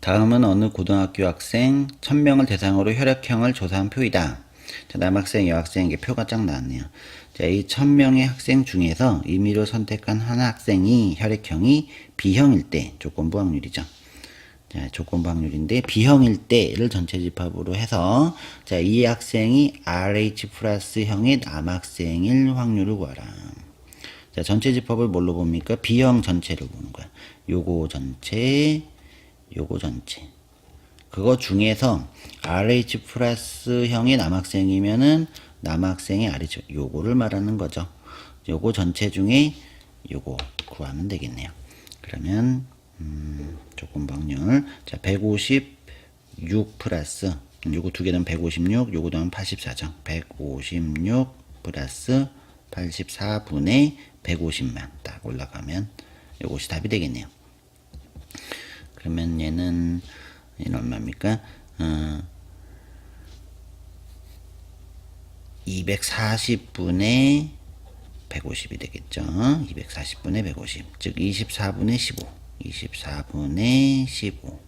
다음은 어느 고등학교 학생 1000명을 대상으로 혈액형을 조사한 표이다. 자, 남학생, 여학생에게 표가 쫙 나왔네요. 자, 이 1000명의 학생 중에서 임의로 선택한 한 학생이 혈액형이 B형일 때 조건부 확률이죠. 자, 조건부 확률인데 B형일 때를 전체 집합으로 해서 자, 이 학생이 RH 플러스 형의 남학생일 확률을 구하라. 자, 전체 집합을 뭘로 봅니까? B형 전체를 보는 거야. 요거 전체, 요거 전체. 그거 중에서 RH 플러스형의 남학생이면은 남학생의 RH, 요거를 말하는 거죠. 요거 전체 중에 요거 구하면 되겠네요. 그러면, 음, 조건부 확률. 자, 156 플러스, 요거 두 개는 156, 요거 더하면 84죠. 156 플러스 84분의 150만 딱 올라가면 요것이 답이 되겠네요. 그러면 얘는 얘는 얼마입니까? 어, 240분의 150이 되겠죠. 240분의 150. 즉 24분의 15. 24분의 15.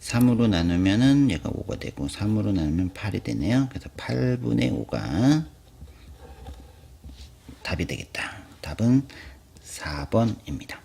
3으로 나누면은 얘가 5가 되고 3으로 나누면 8이 되네요. 그래서 8분의 5가 답이 되겠다. 답은 4번입니다.